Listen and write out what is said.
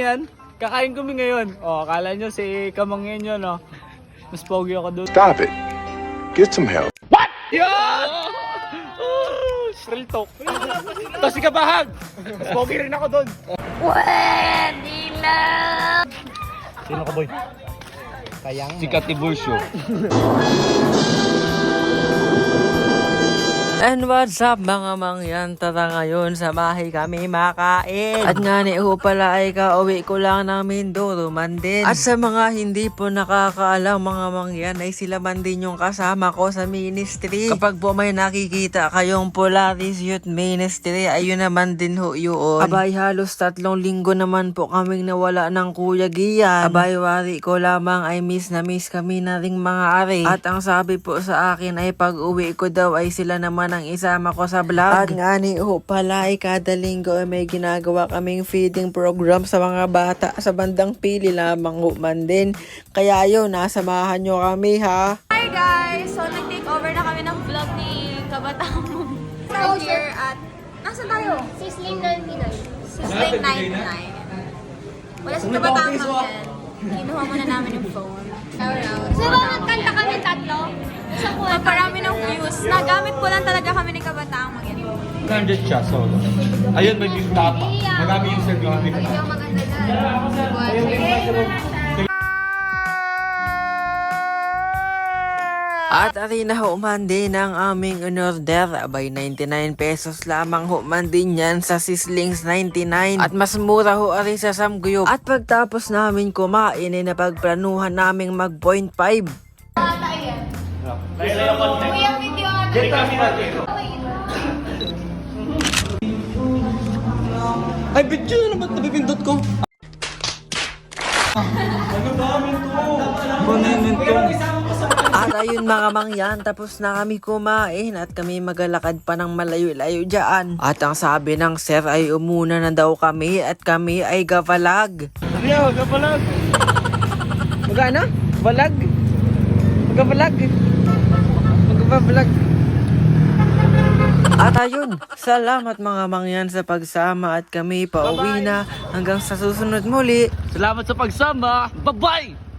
Yan, kakain kami ngayon. O, akala nyo si Kamang yan yun, no? Mas pogi ako doon. Stop it. Get some help. Yan! Oh, Shrill talk. Tapos si Kabahag. Mas pogi rin ako doon. Sino ka, boy? Kayang Si Katibursyo. And what's up mga mangyan? Tara ngayon sa bahay kami makain. At nga ni ho pala ay kauwi ko lang ng Mindoro man din. At sa mga hindi po nakakaalam mga mangyan ay sila man din yung kasama ko sa ministry. Kapag po may nakikita kayong Polaris Youth Ministry ayun naman din ho yun. Abay halos tatlong linggo naman po kaming nawala ng Kuya Gian. Abay wari ko lamang ay miss na miss kami na ring mga are. At ang sabi po sa akin ay pag uwi ko daw ay sila naman ang isama ko sa vlog. At nga ni ho pala ay kada linggo ay may ginagawa kaming feeding program sa mga bata sa bandang pili lamang ho man din. Kaya yun, nasamahan nyo kami ha. Hi guys! So, nag-take over na kami ng vlog ni Kabatang We're here at... Nasaan tayo? Sisling 99. Sizzling 99. Wala si Kabatang yan. Kinuha muna namin yung phone. So, ba magkanta kami tatlo? Paparami ng views. Nagamit po lang kami ni Kabatang mag Nandyan siya, so. Ayun, may big tapa. Marami yung certificate. Ako maganda dyan. At ari na ho man din ang aming in-order. Abay 99 pesos lamang ho man din yan sa Sislings 99. At mas mura ho ari sa Samguyop. At pagtapos namin kumain ay napagplanuhan naming mag 0.5. Kuya, video Ay, bitch yun! Ano ba't nabibindot ko? Ano namin to? Kunin to. At ayun mga mangyan, tapos na kami kumain at kami magalakad pa ng malayo-layo dyan. At ang sabi ng sir ay umuna na daw kami at kami ay gavalag. Ano? Magkapalag. Magana? Balag? Magbabalag? Magbabalag? At ayun, salamat mga mangyan sa pagsama at kami pauwi na hanggang sa susunod muli. Salamat sa pagsama. Bye-bye!